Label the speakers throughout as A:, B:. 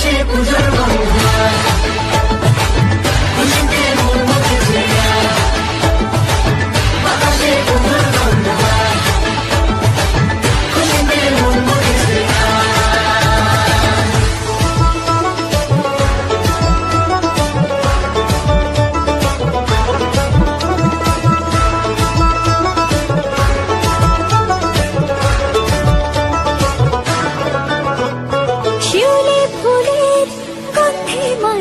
A: আকাশে
B: পুজোর বন্ধন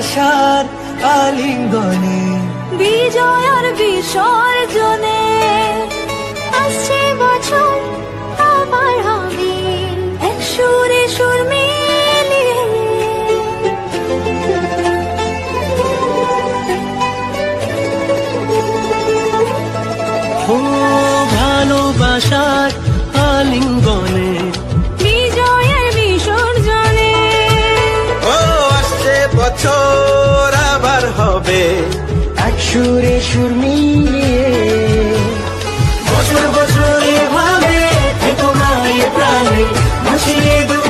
B: ভালোবাসার আলিঙ্গনে।
A: বিজয় আর বিসর্জনে। আসছে বছর আবার হবে। এক সুরে সুর
B: ভালোবাসার আলিঙ্গনে।
C: বছর আবার হবে।
B: এক সুরে সুর মিলিয়ে বছর বছর এভাবে তোমায় প্রাণে ভাসিয়ে দুঃখ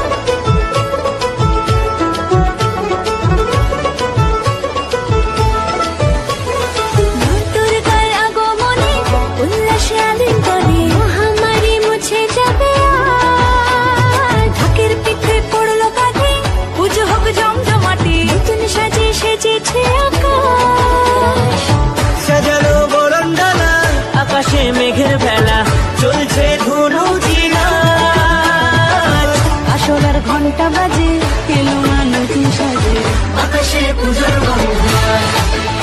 B: ধনু
A: আসলার ঘণ্টা বাজে এলো মানুষ সাজে।
B: আকাশে পুজোর